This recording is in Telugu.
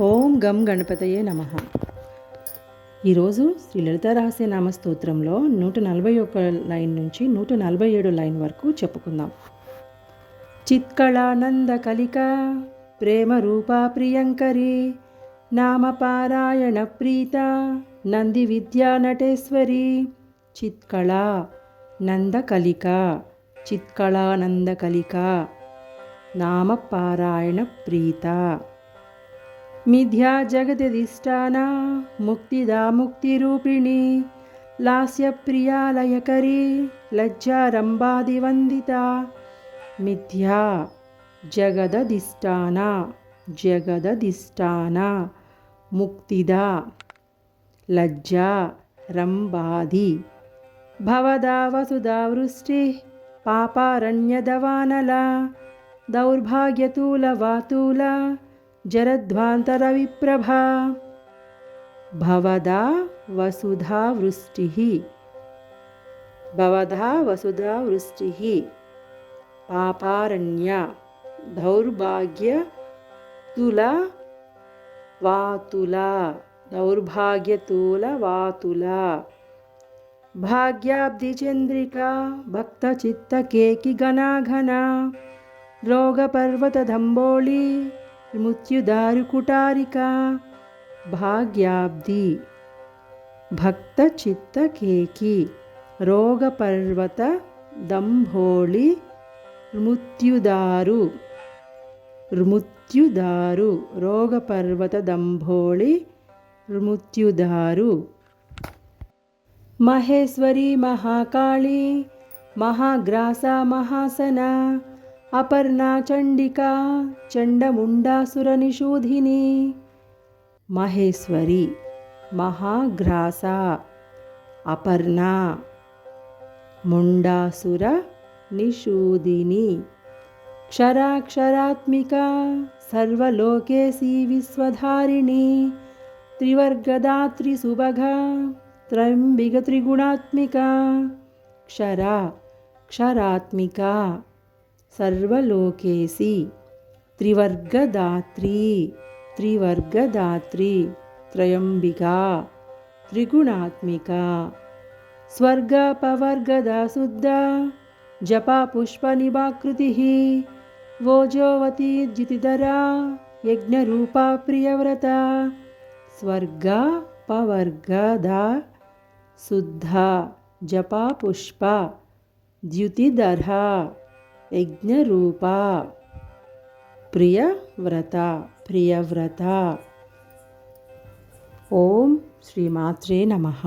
ఓం గం గణపతయే నమ. ఈరోజు శ్రీ లలిత రహస్యనామ స్తోత్రంలో నూట నలభై ఒక లైన్ నుంచి నూట నలభై ఏడు లైన్ వరకు చెప్పుకుందాం. చిత్కళానంద కలిక ప్రేమ రూపా ప్రియంకరి నామపారాయణ ప్రీత నంది విద్యా నటేశ్వరి చిత్కళా నందకలిక చిత్కళానందకలిక నామపారాయణ ప్రీత. మిథ్యా జగదధిష్టానా ముక్తిదా ముక్తిరూపిణి లాస్యప్రియాలయకరీ లజ్జారంభాదివందిత మిథ్యా జగదధిష్టాన జగదధిష్టాన ముక్తిదా లజ్జా రంభాది భవదా వసుదా వృష్టి పాపారణ్యదవానల దౌర్భాగ్యతూలవాతూల జరధ్వాంతరవిప్రభా భవదా వసుధా వృష్టి భవదా వసుధా వృష్టి పాపారణ్య దౌర్భాగ్య తుల వాతుల దౌర్భాగ్యతుల వాతుల భాగ్యాబ్ది చంద్రిక భక్త భాగ్యాబ్ధిచంద్రికా భక్తచిత్తకేకి ఘనాఘన రోగపర్వతదంబోళి మృత్యుదారుకుటారిక భాగ్యాబ్ది భక్తచిత్తకేకి రోగపర్వత దంభోళి మృత్యుదారు మృత్యుదారు రోగపర్వత దంభోళి మృత్యుదారు మహేశ్వరి మహాకాళి మహాగ్రాస మహాసన అపర్ణా చండికా చండముండాసురనిషూధిని మహేశ్వరి మహాగ్రాస అపర్ణ ముండాసుర నిషూదిని క్షరాక్షరాత్మిక సర్వలోకేశీ విశ్వధారిణి త్రివర్గదాత్రి సుభగ త్రంబిక త్రిగుణాత్మిక క్షర క్షరాత్మిక. సర్వలోకేసి త్రివర్గదాత్రి త్రివర్గదాత్రి త్రయంబికా త్రిగుణాత్మిక స్వర్గపవర్గదా శుద్ధ జపా పుష్పనిభాకృతి ఓజోవతి జితిధరా యజ్ఞరూపా ప్రియవ్రత స్వర్గ పవర్గద శుద్ధ జపా పుష్ప ద్యుతిధర. యజ్ఞరూప. ప్రియవ్రత ప్రియవ్రత. ఓం శ్రీమాత్రే నమః.